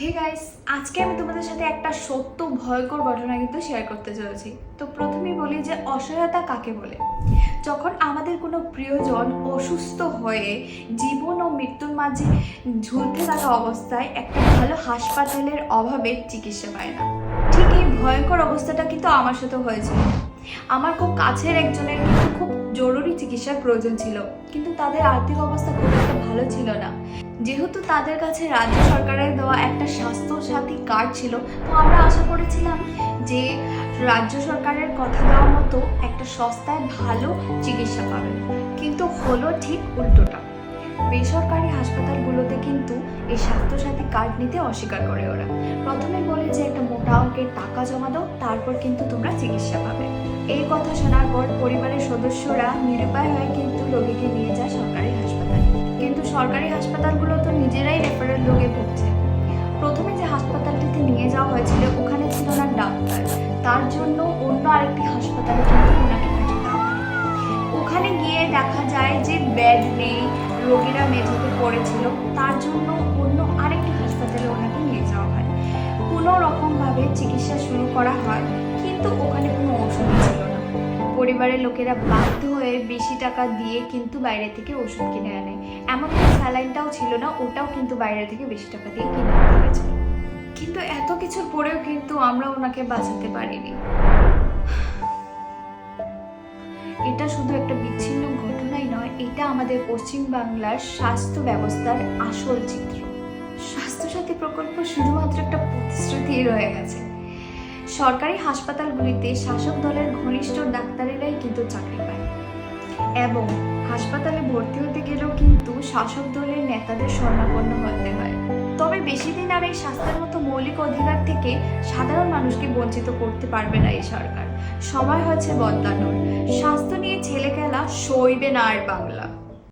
Hey guys আজকে আমি তোমাদের সাথে একটা সত্য ভয়ঙ্কর ঘটনা কিন্তু শেয়ার করতে চলেছি। তো প্রথমেই বলি যে অসহায়তা কাকে বলে? যখন আমাদের কোনো প্রিয়জন অসুস্থ হয়ে জীবন ও মৃত্যুর মাঝে ঝুলতে থাকা অবস্থায় একটা ভালো হাসপাতালের অভাবে চিকিৎসা পায় না। ঠিক এই ভয়ঙ্কর অবস্থাটা কিন্তু আমার সাথে হয়েছিল। আমার খুব কাছের একজনের কিন্তু খুব জরুরি চিকিৎসার প্রয়োজন ছিল। কিন্তু তাদের আর্থিক অবস্থা খুব একটা ভালো ছিল না। যেহেতু তাদের কাছে রাজ্য সরকারের দেওয়া একটা স্বাস্থ্য সাথী কার্ড ছিল, তো আমরা আশা করেছিলাম যে রাজ্য সরকারের কথা দেওয়া মতো একটা সস্তায় ভালো চিকিৎসা পাবে কিন্তু হলো ঠিক উল্টোটা। বেসরকারি হাসপাতালগুলোতে কিন্তু এই স্বাস্থ্যসাথী কার্ড নিতে অস্বীকার করে ওরা। প্রথমে বলে যে একটা মোটা অঙ্কের টাকা জমা দাও, তারপর কিন্তু তোমরা চিকিৎসা পাবে। এই কথা শোনার পর পরিবারের সদস্যরা নিরুপায় হয়ে কিন্তু রোগীকে নিয়ে যায় সরকারি হাসপাতালে। সরকারি হাসপাতালগুলো তো নিজেরাই রেফারেল রোগে ভুগছে। প্রথমে যে হাসপাতালটিতে নিয়ে যাওয়া হয়েছিল, ওখানে ছিল না ডাক্তার। তার জন্য অন্য আরেকটি হাসপাতালে কিন্তু ওনাকে ওখানে গিয়ে দেখা যায় যে বেড নেই, রোগীরা মেঝেতে পড়েছিল। তার জন্য অন্য আরেকটি হাসপাতালে ওনাকে নিয়ে যাওয়া হয়। কোনো রকমভাবে চিকিৎসা শুরু করা হয়, কিন্তু ওখানে কোনো ওষুধ ছিল না। পরিবারের লোকেরা বাধ্য হয়ে বেশি টাকা দিয়ে কিন্তু বাইরে থেকে ওষুধ কিনে আনে। এমনকি স্যালাইনটাও ছিল না, ওটাও কিন্তু বাইরে থেকে বেশি টাকা দিয়ে কিনে আনতে হয়েছে। কিন্তু এত কিছুর পরেও কিন্তু আমরা ওনাকে বাঁচাতে পারিনি। এটা শুধু একটা বিচ্ছিন্ন ঘটনাই নয়, এটা আমাদের পশ্চিম বাংলার স্বাস্থ্য ব্যবস্থার আসল চিত্র। স্বাস্থ্যসাথী প্রকল্প শুধুমাত্র একটা প্রতিশ্রুতি রয়ে গেছে। সরকারি হাসপাতালগুলিতে শাসক দলের ঘনিষ্ঠ ডাক্তারেরাই কিন্তু চাকরি পায়। এবং হাসপাতালে ভর্তি হতে গেলেও কিন্তু শাসক দলের নেতাদের স্বর্ণাপন্ন হতে হয়। তবে বেশি দিন আর এই স্বাস্থ্যের মতো মৌলিক অধিকার থেকে সাধারণ মানুষকে বঞ্চিত করতে পারবে না এই সরকার। সময় হয়েছে বদলানোর। স্বাস্থ্য নিয়ে ছেলে খেলা সইবে না আর বাংলা।